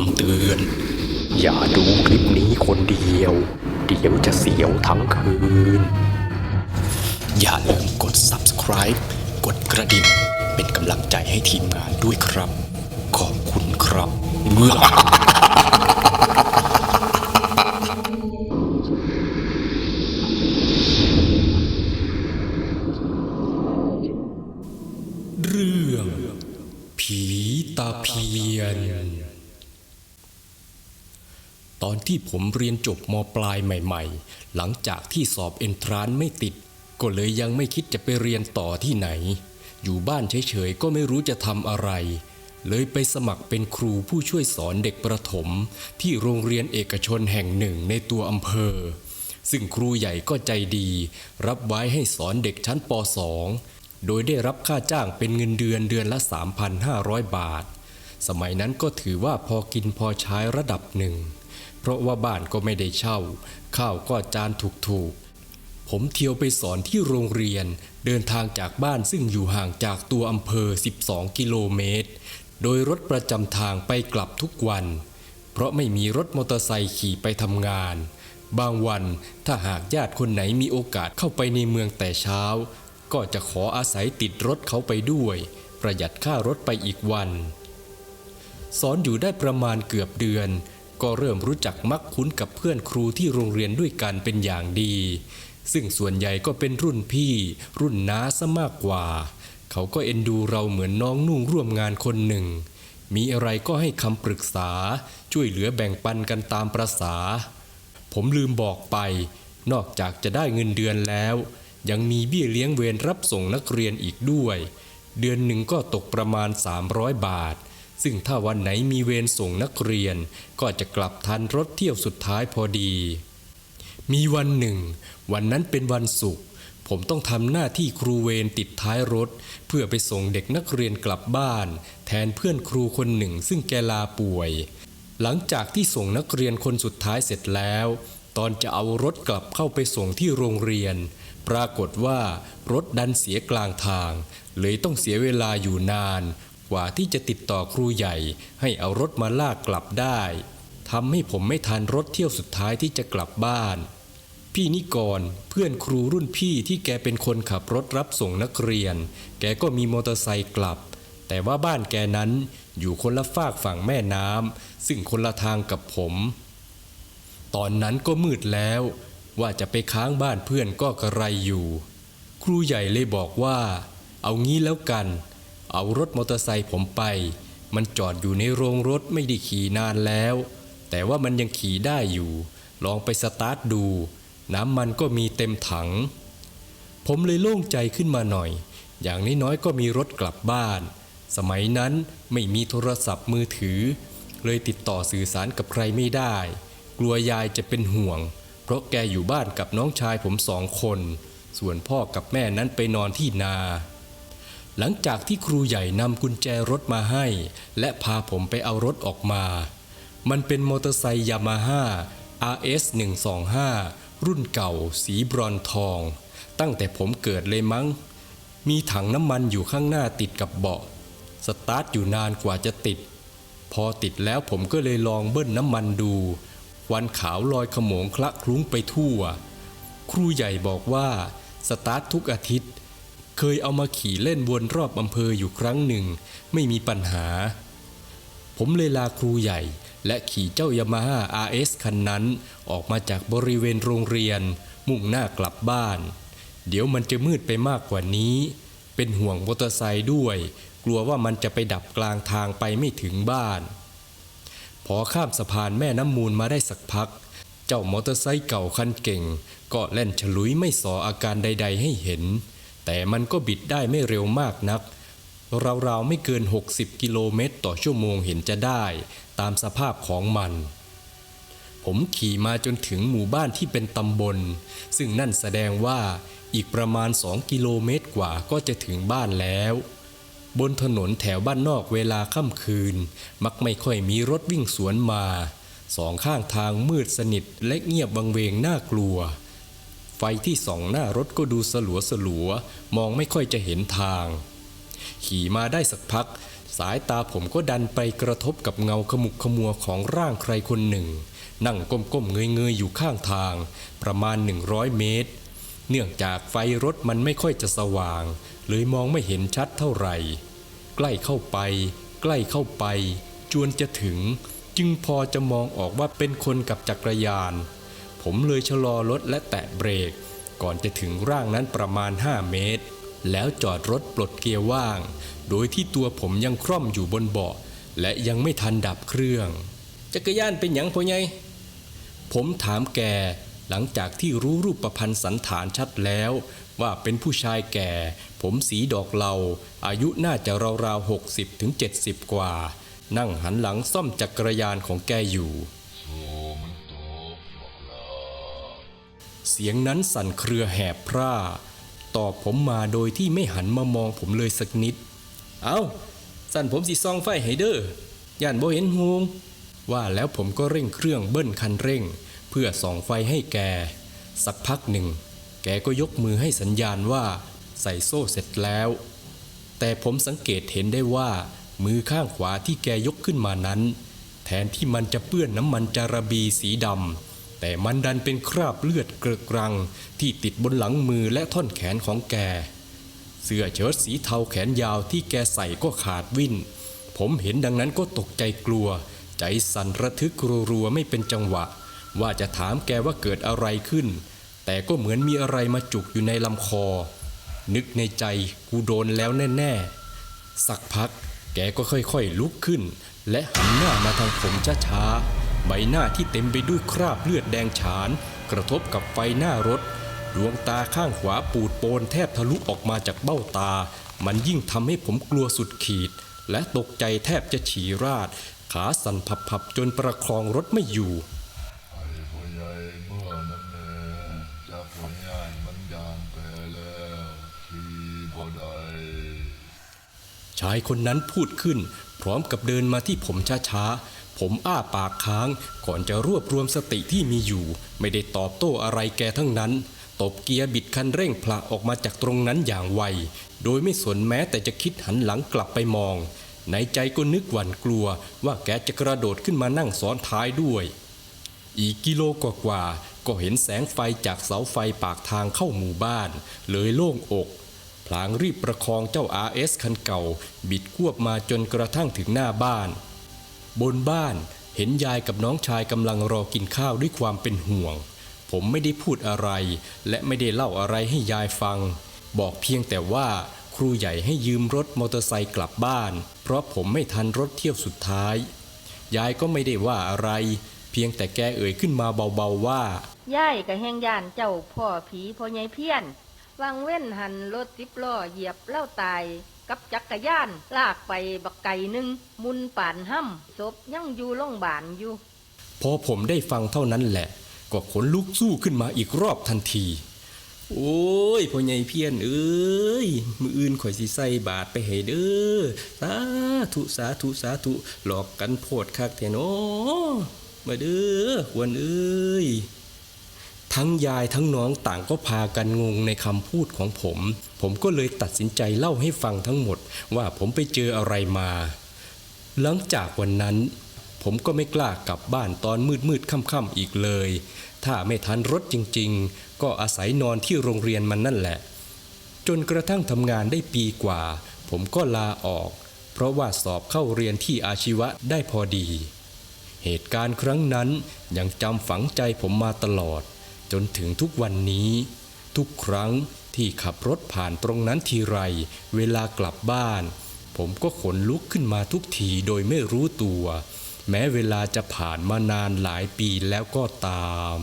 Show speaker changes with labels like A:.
A: ำเตือน อย่าดูคลิปนี้คนเดียว เดี๋ยวจะเสียวทั้งคืน อย่าลืมกด subscribe กดกระดิ่ง เป็นกำลังใจให้ทีมงานด้วยครับ ขอบคุณครับ เรื่อง ผีตาเพียน ตอน ที่ผมเรียนจบมปลายใหม่ ๆ หลังจากที่สอบเอนทรานไม่ติด ก็เลยยังไม่คิดจะไปเรียนต่อที่ไหน อยู่บ้านเฉยๆก็ไม่รู้จะทำอะไร เลยไปสมัครเป็นครูผู้ช่วยสอนเด็กประถม ที่โรงเรียนเอกชนแห่งหนึ่งในตัวอำเภอ ซึ่งครูใหญ่ก็ใจดี รับไว้ให้สอนเด็กชั้นป .2 โดยได้รับค่าจ้างเป็นเงินเดือนเดือนละ 3,500 บาทสมัยนั้นก็ถือว่าพอกินพอใช้ระดับหนึ่ง เพราะว่าบ้านก็ไม่ได้เช่า ข้าวก็จานถูกๆ ผมเที่ยวไปสอนที่โรงเรียน เดินทางจากบ้านซึ่งอยู่ห่างจากตัวอำเภอ 12 กิโลเมตร โดยรถประจำทางไปกลับทุกวัน เพราะไม่มีรถมอเตอร์ไซค์ขี่ไปทำงาน บางวันถ้าหากญาติคนไหนมีโอกาสเข้าไปในเมืองแต่เช้า ก็จะขออาศัยติดรถเขาไปด้วย ประหยัดค่ารถไปอีกวันสอนอยู่ได้ประมาณเกือบเดือน ก็เริ่มรู้จักมักคุ้นกับเพื่อนครูที่โรงเรียนด้วยกันเป็นอย่างดี ซึ่งส่วนใหญ่ก็เป็นรุ่นพี่ รุ่นน้าซะมากกว่า เขาก็เอ็นดูเราเหมือนน้องนุ่งร่วมงานคนหนึ่ง มีอะไรก็ให้คำปรึกษา ช่วยเหลือแบ่งปันกันตามประษา ผมลืมบอกไป นอกจากจะได้เงินเดือนแล้ว ยังมีเบี้ยเลี้ยงเวรรับส่งนักเรียนอีกด้วย เดือนหนึ่งก็ตกประมาณ 300 บาท ซึ่งถ้าวันไหนมีเวรส่งนักเรียน ก็จะกลับทันรถเที่ยวสุดท้ายพอดี มีวันหนึ่ง วันนั้นเป็นวันศุกร์ผมต้องทำหน้าที่ครูเวรติดท้ายรถ เพื่อไปส่งเด็กนักเรียนกลับบ้าน แทนเพื่อนครูคนหนึ่งซึ่งแกลาป่วย หลังจากที่ส่งนักเรียนคนสุดท้ายเสร็จแล้ว ตอนจะเอารถกลับเข้าไปส่งที่โรงเรียน ปรากฏว่ารถดันเสียกลางทาง เลยต้องเสียเวลาอยู่นาน กว่าที่จะติดต่อครูใหญ่ ให้เอารถมาลากกลับได้ทำให้ผมไม่ทันรถเที่ยวสุดท้ายที่จะกลับบ้าน พี่นิกรเพื่อนครูรุ่นพี่ที่แกเป็นคนขับรถรับส่งนักเรียน แกก็มีมอเตอร์ไซค์กลับ แต่ว่าบ้านแกนั้นอยู่คนละฝากฝั่งแม่น้ำซึ่งคนละทางกับผม ตอนนั้นก็มืดแล้ว ว่าจะไปค้างบ้านเพื่อนก็กระไรอยู่ ครูใหญ่เลยบอกว่า เอางี้แล้วกัน เอารถมอเตอร์ไซค์ผมไป มันจอดอยู่ในโรงรถไม่ได้ขี่นานแล้ว แต่ว่ามันยังขี่ได้อยู่ ลองไปสตาร์ทดู น้ำมันก็มีเต็มถัง ผมเลยโล่งใจขึ้นมาหน่อย อย่างน้อยๆก็มีรถกลับบ้าน สมัยนั้นไม่มีโทรศัพท์มือถือ เลยติดต่อสื่อสารกับใครไม่ได้ กลัวยายจะเป็นห่วง เพราะแกอยู่บ้านกับน้องชายผมสองคน ส่วนพ่อกับแม่นั้นไปนอนที่นา หลังจากที่ครูใหญ่นำกุญแจรถมาให้ และพาผมไปเอารถออกมา มันเป็นมอเตอร์ไซค์ยามาฮ่า RS 125รุ่นเก่า สีบรอนทอง ตั้งแต่ผมเกิดเลยมั้ง มีถังน้ำมันอยู่ข้างหน้าติดกับเบาะ สตาร์ทอยู่นานกว่าจะติด พอติดแล้วผมก็เลยลองเบิ้ลน้ำมันดู วันขาวลอยขโมงคละคลุ้งไปทั่ว ครูใหญ่บอกว่า สตาร์ททุกอาทิตย์ เคยเอามาขี่เล่นวนรอบอำเภออยู่ครั้งหนึ่ง ไม่มีปัญหา ผมเลยลาครูใหญ่ และขี่เจ้ายามาฮ่า RS คันนั้น ออกมาจากบริเวณโรงเรียน มุ่งหน้ากลับบ้าน เดี๋ยวมันจะมืดไปมากกว่านี้ เป็นห่วงมอเตอร์ไซค์ด้วย กลัวว่ามันจะไปดับกลางทางไปไม่ถึงบ้าน พอข้ามสะพานแม่น้ำมูลมาได้สักพัก เจ้ามอเตอร์ไซค์เก่าคันเก่ง ก็แล่นฉลุยไม่สออาการใด ๆ ให้เห็น แต่มันก็บิดได้ไม่เร็วมากนัก ราวๆไม่เกิน 60 กิโลเมตรต่อชั่วโมงเห็นจะได้ ตามสภาพของมัน ผมขี่มาจนถึงหมู่บ้านที่เป็นตำบล ซึ่งนั่นแสดงว่าอีกประมาณ 2 กิโลเมตรกว่าก็จะถึงบ้านแล้ว บนถนนแถวบ้านนอกเวลาค่ำคืน มักไม่ค่อยมีรถวิ่งสวนมา สองข้างทางมืดสนิทและเงียบวังเวงน่ากลัว ฟที่ส่องหน้ารถก็ดูสลัวสลัวมองไม่ค่อยจะเห็นทาง ขี่มาได้สักพัก สายตาผมก็ดันไปกระทบกับเงาขมุกขมัวของร่างใครคนหนึ่ง นั่งก้มๆเงยๆอยู่ข้างทาง ประมาณ 100 เมตร เนื่องจากไฟรถมันไม่ค่อยจะสว่าง เลยมองไม่เห็นชัดเท่าไหร่ ใกล้เข้าไป ใกล้เข้าไป จวนจะถึง จึงพอจะมองออกว่าเป็นคนกับจักรยาน ผมเลยชะลอรถและแตะเบรก ก่อนจะถึงร่างนั้นประมาณ 5 เมตร แล้วจอดรถปลดเกียร์ว่าง โดยที่ตัวผมยังคร่อมอยู่บนเบาะและยังไม่ทันดับเครื่อง จักรยานเป็นหยังพ่อใหญ่ผมถามแกหลังจากที่รู้รูปประพันธ์สันฐานชัดแล้ว ว่าเป็นผู้ชายแก่ ผมสีดอกเหลาอายุน่าจะราวๆหกสิบถึงเจ็ดสิบกว่า นั่งหันหลังซ่อมจักรยานของแกอยู่ เสียงนั้นสั่นเครือแหบพร่า ตอบผมมาโดยที่ไม่หันมามองผมเลยสักนิด เอาสั่นผมสิซองไฟให้เดอ้อย่านบ่เห็นหงว่าแล้วผมก็เร่งเครื่องเบิ้ลคันเร่ง เพื่อส่องไฟให้แก สักพักหนึ่ง แกก็ยกมือให้สัญญาณว่าใส่โซ่เสร็จแล้ว แต่ผมสังเกตเห็นได้ว่า มือข้างขวาที่แกยกขึ้นมานั้น แทนที่มันจะเปื้อนน้ำมันจาระบีสีดำ แต่มันดันเป็นคราบเลือดเกลอะกรังที่ติดบนหลังมือและท่อนแขนของแก เสื้อเชิ้ตสีเทาแขนยาวที่แกใส่ก็ขาดวิ่น ผมเห็นดังนั้นก็ตกใจกลัว ใจสั่นระทึกรัวๆไม่เป็นจังหวะ ว่าจะถามแกว่าเกิดอะไรขึ้น แต่ก็เหมือนมีอะไรมาจุกอยู่ในลำคอ นึกในใจกูโดนแล้วแน่ๆ สักพักแกก็ค่อยๆลุกขึ้น และหันหน้ามาทางผมช้าๆ ใบหน้าที่เต็มไปด้วยคราบเลือดแดงฉาน กระทบกับไฟหน้ารถ ดวงตาข้างขวาปูดโปนแทบทะลุออกมาจากเบ้าตา มันยิ่งทำให้ผมกลัวสุดขีด และตกใจแทบจะฉี่ราด ขาสั่นผับๆจนประคองรถไม่อยู่ ชายคนนั้นพูดขึ้น พร้อมกับเดินมาที่ผมช้าๆ ผมอ้าปากค้างก่อนจะรวบรวมสติที่มีอยู่ ไม่ได้ตอบโต้อะไรแกทั้งนั้น ตบเกียร์บิดคันเร่งผละออกมาจากตรงนั้นอย่างไว โดยไม่สนแม้แต่จะคิดหันหลังกลับไปมอง ในใจก็นึกหวั่นกลัวว่าแกจะกระโดดขึ้นมานั่งซ้อนท้ายด้วย อีกกิโลกว่าๆก็เห็นแสงไฟจากเสาไฟปากทางเข้าหมู่บ้าน เลยโล่งอก พลางรีบประคองเจ้า RS คันเก่า บิดควบมาจนกระทั่งถึงหน้าบ้าน บนบ้านเห็นยายกับน้องชายกำลังรอกินข้าวด้วยความเป็นห่วง ผมไม่ได้พูดอะไร และไม่ได้เล่าอะไรให้ยายฟัง บอกเพียงแต่ว่าครูใหญ่ให้ยืมรถมอเตอร์ไซค์กลับบ้าน เพราะผมไม่ทันรถเที่ยวสุดท้าย ยายก็ไม่ได้ว่าอะไร เพียงแต่แกเอ่ยขึ้นมาเบาๆว่า
B: ย่ายกับแหงยานเจ้าพ่อผีพ่อใหญ่เพี้ยน วางเว้นหันรถสิบล้อเหยียบเล่าตาย กับจักรยาน ลากไปบักไก่หนึ่งมุนป่านห้ำศพยังอยู่โรงบาลอยู่
A: พอผมได้ฟังเท่านั้นแหละ ก็ขนลุกสู้ขึ้นมาอีกรอบทันที โอ้ยพ่อใหญ่เพี้ยนเอ้ย มืออื่นข่อยสิใส่บาทไปให้เด้อสาธุสาธุสาธุหลอกกันโพดคักแท้เนาะมาเด้อควรเอ้ย ทั้งยายทั้งน้องต่างก็พากันงงในคำพูดของผม ผมก็เลยตัดสินใจเล่าให้ฟังทั้งหมดว่าผมไปเจออะไรมา หลังจากวันนั้น ผมก็ไม่กล้ากลับบ้านตอนมืดมืดๆค่ำๆอีกเลย ถ้าไม่ทันรถจริงๆ ก็อาศัยนอนที่โรงเรียนมันนั่นแหละ จนกระทั่งทำงานได้ปีกว่า ผมก็ลาออก เพราะว่าสอบเข้าเรียนที่อาชีวะได้พอดี เหตุการณ์ครั้งนั้นยังจำฝังใจผมมาตลอด จนถึงทุกวันนี้ ทุกครั้งที่ขับรถผ่านตรงนั้นทีไร เวลากลับบ้าน ผมก็ขนลุกขึ้นมาทุกทีโดยไม่รู้ตัว แม้เวลาจะผ่านมานานหลายปีแล้วก็ตาม